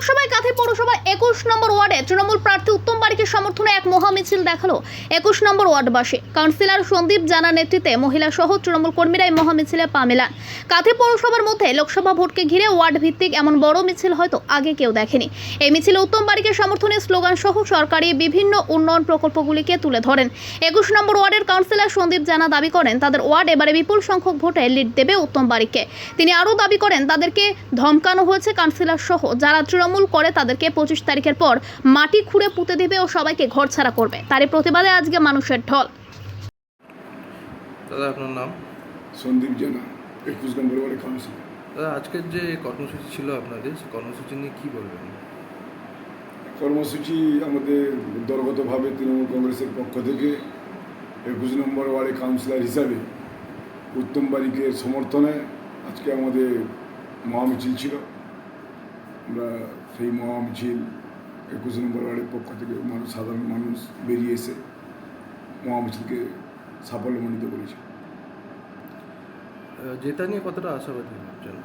লোকসভায় কাঁথি পৌরসভার একুশ নম্বর ওয়ার্ডে তৃণমূল প্রার্থী উত্তম বারিকের সমর্থনে এক মহামিছিল দেখাল একুশ নম্বর ওয়ার্ডবাসী। কাউন্সিলর সন্দীপ জানা নেতৃত্বে মহিলা সহ তৃণমূল কর্মীরা এই মহামিছিলে পা মেলান। কাঁথি পৌরসভার মধ্যে লোকসভা ভোটকে ঘিরে ওয়ার্ড ভিত্তিক এমন বড় মিছিল হয়তো আগে কেউ দেখেনি। এই মিছিলে উত্তম বারিকের সমর্থনে স্লোগান সহ সরকারি বিভিন্ন উন্নয়ন প্রকল্পগুলিকে তুলে ধরেন। একুশ নম্বর ওয়ার্ডের কাউন্সিলর সন্দীপ জানা দাবি করেন, তাদের ওয়ার্ড এবারে বিপুল সংখ্যক ভোটে লিড দেবে উত্তম বারিককে তিনি আরও দাবি করেন, তাদেরকে ধমকানো হয়েছে কাউন্সিলর সহ, যারা তৃণমূল করে তাদেরকে পঁচিশ তারিখের পর মাটি খুঁড়ে পুঁতে দেবে ও সবাইকে ঘর ছাড়া করবে। তারই প্রতিবাদে আজকে মানুষের ঢল। দাদা আপনার নাম? সন্দীপ জানা একুশ নম্বর ওয়ার্ডে কাউন্সিল দাদা আজকের যে কর্মসূচি ছিল আপনাদের সেই কর্মসূচি নিয়ে কী বলবেন? কর্মসূচি আমাদের দলগতভাবে তৃণমূল কংগ্রেসের পক্ষ থেকে একুশ নম্বর ওয়ার্ডে কাউন্সিলর হিসাবে উত্তম বারিকের সমর্থনে আজকে আমাদের মহামিছিল ছিল। আমরা সেই মহামিছিল একুশ নম্বর ওয়ার্ডের পক্ষ থেকে মানুষ সাধারণ মানুষ বেরিয়ে এসে মহামিছিলকে সাফল্যমণ্ডিত করেছে। জেতা নিয়ে কতটা আশাবাদী ভাবছেন?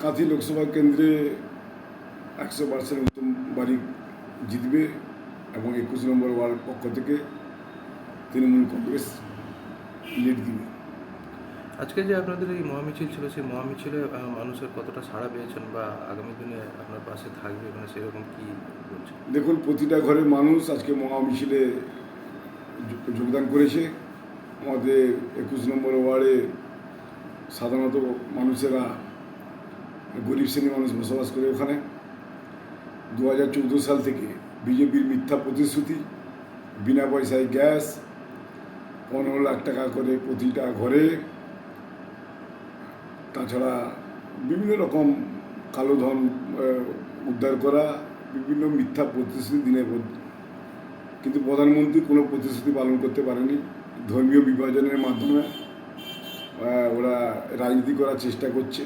কাঁথি লোকসভা কেন্দ্রে একশো পার্সেন্ট উত্তম বারিক জিতবে এবং একুশ নম্বর ওয়ার্ড পক্ষ থেকে তৃণমূল কংগ্রেস লিড দিবে। আজকে যে আপনাদের এই মহামিছিল ছিল, সেই মহামিছিলে মানুষের কতটা সাড়া পেয়েছেন বা আগামী দিনে আপনার পাশে থাকবে মানে সেরকম কি বলছেন? দেখুন, প্রতিটা ঘরের মানুষ আজকে মহা মিছিলে যোগদান করেছে। আমাদের একুশ নম্বর ওয়ার্ডে সাধারণত মানুষেরা গরিব শ্রেণির মানুষ বসবাস করে ওখানে। দু হাজার চৌদ্দ সাল থেকে বিজেপির মিথ্যা প্রতিশ্রুতি, বিনা পয়সায় গ্যাস, পনেরো লাখ টাকা করে প্রতিটা ঘরে তাছাড়া বিভিন্ন রকম কালো ধন উদ্ধার করা, বিভিন্ন মিথ্যা প্রতিশ্রুতি দিনের কিন্তু প্রধানমন্ত্রী কোনো প্রতিশ্রুতি পালন করতে পারেনি। ধর্মীয় বিভাজনের মাধ্যমে ওরা রাজনীতি করার চেষ্টা করছে।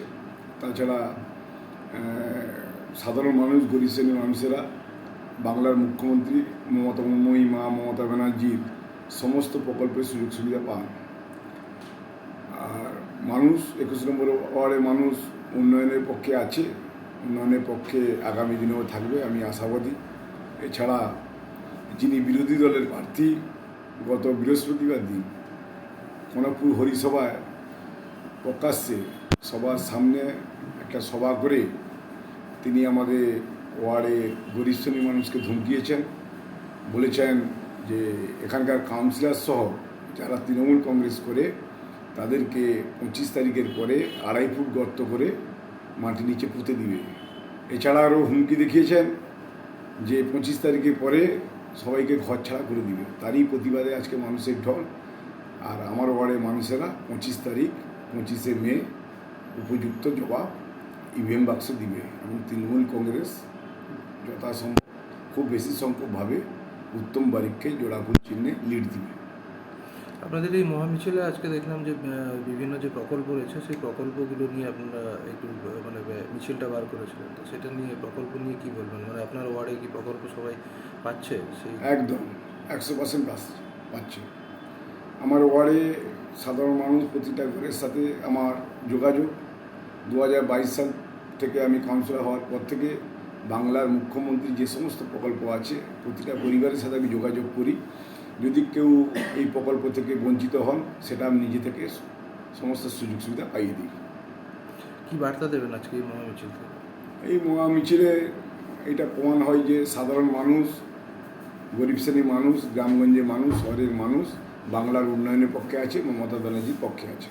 তাছাড়া সাধারণ মানুষ, গরিব শ্রেণির মানুষেরা, বাংলার মুখ্যমন্ত্রী মমতা মুর্মুই মা মমতা ব্যানার্জির সমস্ত প্রকল্পের সুযোগ সুবিধা পান। মানুষ, একুশ নম্বর ওয়ার্ডে মানুষ উন্নয়নের পক্ষে আছে। উন্নয়নের পক্ষে আগামী দিনেও থাকবে, আমি আশাবাদী। এছাড়া যিনি বিরোধী দলের প্রার্থী, গত বৃহস্পতিবার দিন কনকপুর হরিসভায় প্রকাশ্যে সবার সামনে একটা সভা করে তিনি আমাদের ওয়ার্ডে গরিব মানুষকে ধমকিয়েছেন। বলেছেন যে এখানকার কাউন্সিলর সহ যারা তৃণমূল কংগ্রেস করে তাদেরকে পঁচিশ তারিখের পরে আড়াই ফুট গর্ত করে মাটি নিচে পুঁতে দিবে। এছাড়া আরও হুমকি দেখিয়েছেন যে পঁচিশ তারিখের পরে সবাইকে ঘর ছাড়া করে দিবে। তারই প্রতিবাদে আজকে মানুষের ঢল। আর আমার ওয়ার্ডের মানুষেরা পঁচিশ তারিখ, পঁচিশে মে উপযুক্ত জবাব ইভিএম বাক্স দিবে এবং তৃণমূল কংগ্রেস যথাসম্ভব, খুব বেশি সংখ্যকভাবে উত্তম বারিককে জোড়াফুল চিহ্নে লিড দিবে। আপনাদের এই মহামিছিলে আজকে দেখলাম যে বিভিন্ন যে প্রকল্প রয়েছে, সেই প্রকল্পগুলো নিয়ে আপনারা একটু মানে মিছিলটা বার করেছিলেন। তো সেটা নিয়ে প্রকল্প নিয়ে কি বলবেন? মানে আপনার ওয়ার্ডে কি প্রকল্প সবাই পাচ্ছে? সেই একদম, একশো পার্সেন্ট পাচ্ছে। আমার ওয়ার্ডে সাধারণ মানুষ প্রতিটা ঘরের সাথে আমার যোগাযোগ। দু হাজার বাইশ সাল থেকে আমি কাউন্সিলর হওয়ার পর থেকে বাংলার মুখ্যমন্ত্রী যে সমস্ত প্রকল্প আছে, প্রতিটা পরিবারের সাথে আমি যোগাযোগ করি। যদি কেউ এই প্রকল্প থেকে বঞ্চিত হন সেটা আমি নিজে থেকে সমস্ত সুযোগ সুবিধা পাইয়ে দিই। কি বার্তা দেবেন আজকে এই মহামিছিল মিছিল এই মহা মিছিলে এটা প্রমাণ হয় যে সাধারণ মানুষ গরিব শ্রেণির মানুষ গ্রামগঞ্জের মানুষ শহরের মানুষ বাংলার উন্নয়নের পক্ষে আছে মমতা ব্যানার্জির পক্ষে আছে।